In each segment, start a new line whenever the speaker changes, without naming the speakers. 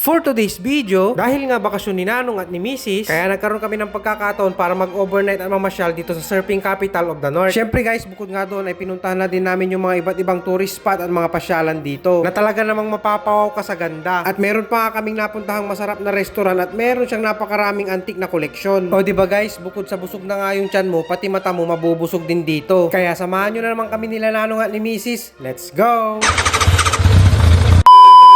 For today's video, dahil nga bakasyon ni Nanong at ni Mrs., kaya nagkaroon kami ng pagkakataon para mag-overnight at mamasyal dito sa surfing capital of the North. Siyempre guys, bukod nga doon ay pinuntahan na din namin yung mga iba't ibang tourist spot at mga pasyalan dito na talaga namang mapapawaw ka sa ganda. At meron pa nga kaming napuntahang masarap na restaurant at meron siyang napakaraming antik na koleksyon. O ba guys, bukod sa busog na nga yung tiyan mo, pati mata mo mabubusog din dito. Kaya samahan nyo na naman kami nila Nanong at ni Mrs. Let's go!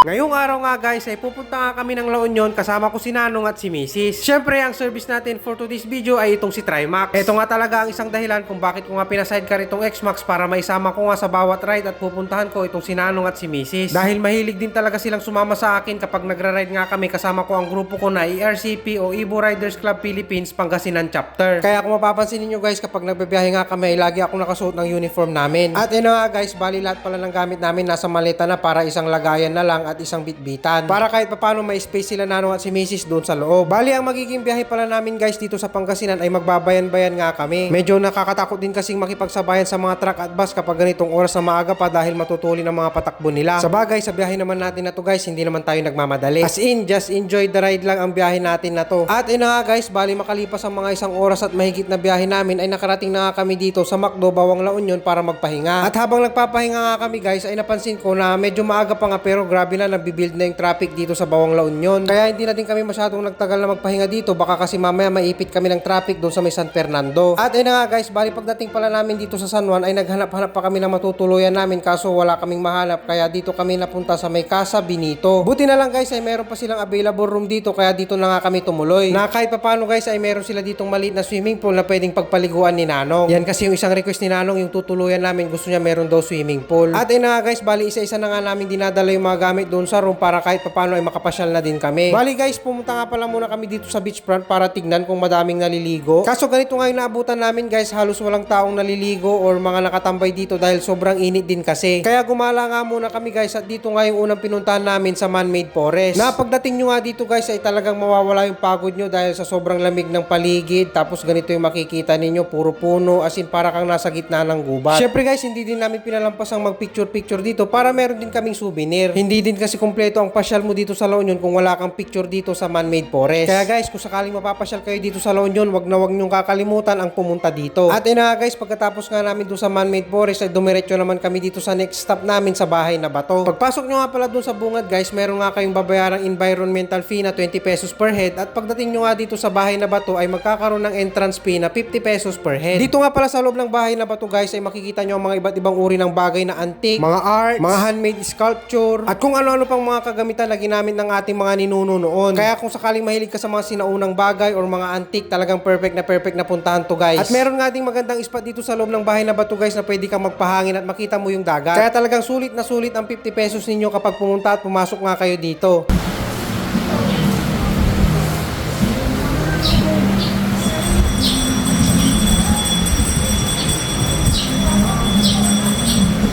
Ngayong araw nga guys ay pupunta nga kami ng La Union kasama ko si Nanong at si Mrs. Siyempre ang service natin for today's video ay itong si Trimax. Ito nga talaga ang isang dahilan kung bakit ko nga pinasidecar itong X-Max para maisama ko nga sa bawat ride at pupuntahan ko itong si Nanong at si Mrs. Dahil mahilig din talaga silang sumama sa akin kapag nagra-ride nga kami kasama ko ang grupo ko na ERCP o Evo Riders Club Philippines Pangasinan Chapter. Kaya kung mapapansin niyo guys kapag nagbibiyahe nga kami ay lagi ako nakasuot ng uniform namin. At ina nga guys, bali lahat pala ng gamit namin nasa maleta na para isang lagayan na lang at isang bitbitan. Para kahit papano may space sila Nanong at si Mrs. doon sa loob. Bali ang magiging biyahe pala namin guys dito sa Pangasinan ay magbabayan-bayan nga kami. Medyo nakakatakot din kasing makipagsabayan sa mga truck at bus kapag ganitong oras na maaga pa dahil matutuli ng mga patakbo nila. Sa bagay, sa biyahe naman natin na to guys, hindi naman tayo nagmamadali. As in, just enjoy the ride lang ang biyahe natin na to. At ina nga guys, bali makalipas ang mga isang oras at mahigit na biyahe namin ay nakarating na nga kami dito sa Macdo, Bawang La Union para magpahinga. At habang nagpapahinga nga kami guys, ay napansin ko na medyo maaga pa nga pero grabe na nagbibuild na yung traffic dito sa Bawang La Union. Kaya hindi na din kami masyadong nagtagal na magpahinga dito baka kasi mamaya maipit kami ng traffic doon sa may San Fernando. At ayun na nga guys, bali pagdating pala namin dito sa San Juan ay naghanap-hanap pa kami ng matutuluyan namin kaso wala kaming mahanap kaya dito kami napunta sa may Casa Benito. Buti na lang guys ay meron pa silang available room dito kaya dito na nga kami tumuloy. Na kahit papano guys ay meron sila ditong maliit na swimming pool na pwedeng pagpaliguan ni Nanong. Yan kasi yung isang request ni Nanong yung tutuluyan namin gusto niya meron daw swimming pool. At ayun na nga guys, bali isa-isa na nga namin dinadala yung mga gamit doon sa room para kahit papano ay makapasyal na din kami. Bali guys, pumunta nga pala muna kami dito sa beachfront para tignan kung madaming naliligo. Kaso ganito nga yung naabutan namin guys, halos walang taong naliligo or mga nakatambay dito dahil sobrang init din kasi. Kaya gumala nga muna kami guys at dito nga yung unang pinuntahan namin sa man-made forest. Na pagdating nyo nga dito guys ay talagang mawawala yung pagod nyo dahil sa sobrang lamig ng paligid. Tapos ganito yung makikita ninyo, puro puno as in para kang nasa gitna ng gubat. Syempre guys, hindi din namin pinalampas ang mag-picture-picture dito para meron din kaming souvenir. Hindi din kasi kumpleto ang pasyal mo dito sa La Union kung wala kang picture dito sa man-made forest. Kaya guys, kung sakaling mapapasyal kayo dito sa La Union, wag na wag nyong kakalimutan ang pumunta dito. At ina nga guys, pagkatapos nga namin doon sa man-made forest ay dumiretso naman kami dito sa next stop namin sa bahay na bato. Pagpasok nyo nga pala doon sa bungad guys, meron nga kayong babayarang environmental fee na 20 pesos per head at pagdating nyo nga dito sa bahay na bato ay magkakaroon ng entrance fee na 50 pesos per head. Dito nga pala sa loob ng bahay na bato guys ay makikita nyo ang mga iba't ibang uri ng bagay na antique, mga art, mga handmade sculpture, at kung ano-ano pang mga kagamitan na ginamit ng ating mga ninuno noon. Kaya kung sakaling mahilig ka sa mga sinaunang bagay or mga antique, talagang perfect na perfect na puntahan to guys. At meron nga ding magandang spot dito sa loob ng bahay na bato guys na pwede kang magpahangin at makita mo yung dagat. Kaya talagang sulit na sulit ang 50 pesos ninyo kapag pumunta at pumasok nga kayo dito.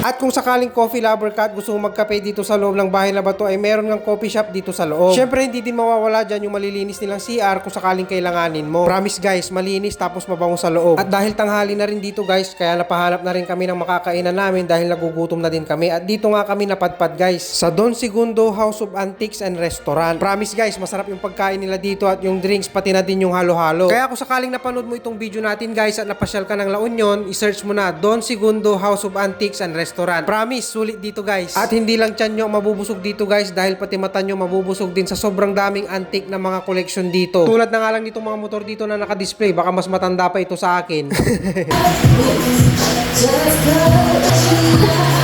At kung sakaling coffee lover ka at gusto mo magkape dito sa loob ng bahay na bato ay meron ng coffee shop dito sa loob. Syempre hindi din mawawala dyan yung malilinis nilang CR kung sakaling kailanganin mo. Promise guys, malinis tapos mabango sa loob. At dahil tanghali na rin dito guys, kaya napahanap na rin kami ng makakainan namin dahil nagugutom na din kami. At dito nga kami napadpad guys sa Don Segundo House of Antiques and Restaurant. Promise guys, masarap yung pagkain nila dito at yung drinks pati na din yung halo-halo. Kaya kung sakaling napanood mo itong video natin guys at napasyal ka ng La Union, isearch mo na Don Segundo House of Antiques and Restaurant. Promise, sulit dito guys. At hindi lang tiyan nyo mabubusog dito guys dahil pati mata nyo mabubusog din sa sobrang daming antique na mga collection dito. Tulad na nga lang dito mga motor dito na naka-display, baka mas matanda pa ito sa akin.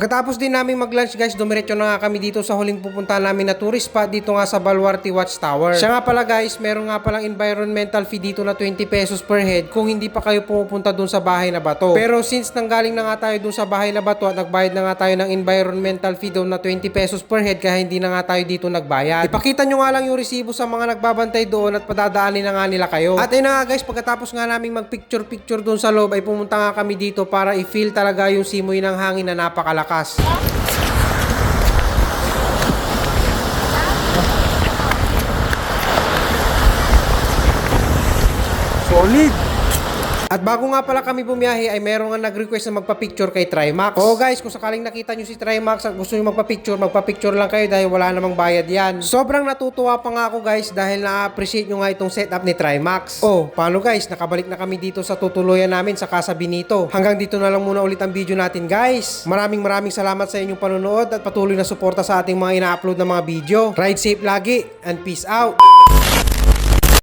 Pagkatapos din namin mag-lunch guys, dumiretso na nga kami dito sa huling pupuntahan namin na tourist spot dito nga sa Baluarte Watchtower. Siya nga pala guys, meron nga palang environmental fee dito na 20 pesos per head kung hindi pa kayo pumupunta dun sa bahay na bato. Pero since nanggaling na nga tayo dun sa bahay na bato at nagbayad na nga tayo ng environmental fee doon na 20 pesos per head kaya hindi na nga tayo dito nagbayad. Ipakita nyo nga lang yung resibo sa mga nagbabantay doon at padadaanin na nga nila kayo. At ayun na nga guys, pagkatapos nga namin mag-picture-picture doon sa loob ay pumunta nga kami dito para i-feel talaga yung simoy ng hangin na napakalakas. Solid! At bago nga pala kami bumiyahe ay meron nga nag-request na magpa-picture kay Trimax. Oo guys, kung sakaling nakita nyo si Trimax at gusto nyo magpa-picture, magpa-picture lang kayo dahil wala namang bayad yan. Sobrang natutuwa pa nga ako guys dahil na-appreciate nyo nga itong setup ni Trimax. Oh, paano guys, nakabalik na kami dito sa tutuluyan namin sa Casa Benito. Hanggang dito na lang muna ulit ang video natin guys. Maraming maraming salamat sa inyong panonood at patuloy na suporta sa ating mga ina-upload na mga video. Ride safe lagi and peace out!